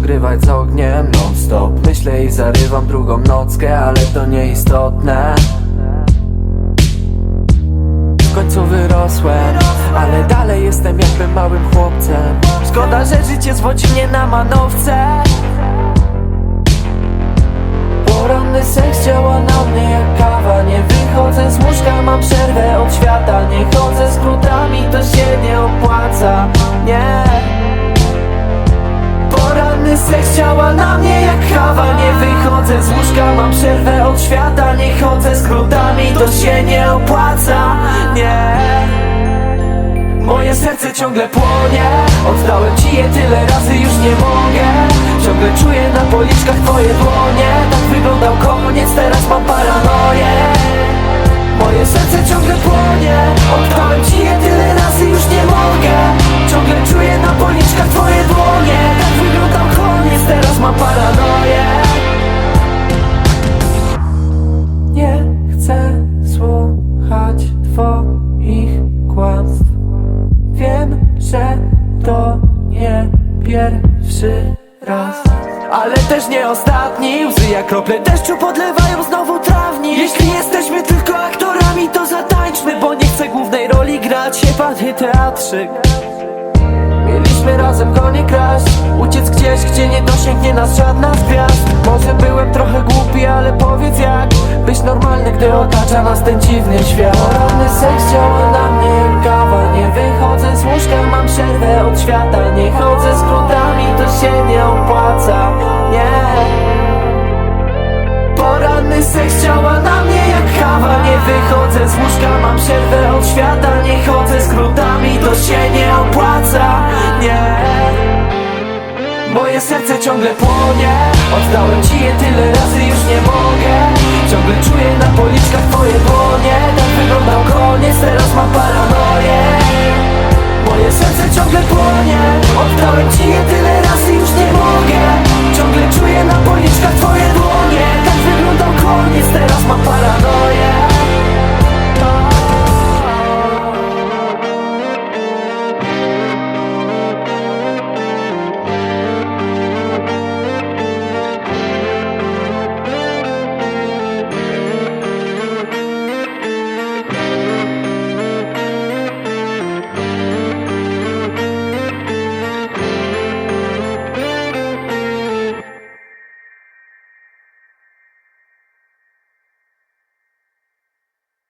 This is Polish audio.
pogrywać z ogniem non stop Myślę i zarywam drugą nockę, ale to nieistotne. W końcu wyrosłem, ale dalej jestem jakbym małym chłopcem. Szkoda, że życie zwodzi mnie na manowce. Poranny seks działa na mnie jak kawa. Nie wychodzę z łóżka, mam przerwę od świata Poranny seks na mnie jak kawa. Nie wychodzę z łóżka, mam przerwę od świata. Nie chodzę skrótami, to się nie opłaca. Nie. Moje serce ciągle płonie. Oddałem ci je tyle razy, już nie mogę. Ciągle czuję na policzkach twoje dłonie. Tak nie pierwszy raz. Ale też nie ostatni. Łzy jak krople deszczu podlewają znowu trawnik Jeśli jesteśmy tylko aktorami to zatańczmy Bo nie chcę głównej roli grać. Jebany teatrzyk. Mieliśmy razem konie kraść. Uciec gdzieś, gdzie nie dosięgnie nas żadna z gwiazd. Może byłem trochę głupi, ale powiedz jak. Być normalny, gdy otacza nas ten dziwny świat. Poranny seks działa przerwę od świata. Nie chodzę skrótami, to się nie opłaca. Nie. Poranny seks działa na mnie jak kawa. Nie wychodzę z łóżka, mam przerwę od świata. Nie chodzę skrótami, to się nie opłaca. Nie. Moje serce ciągle płonie. Oddałem ci je tyle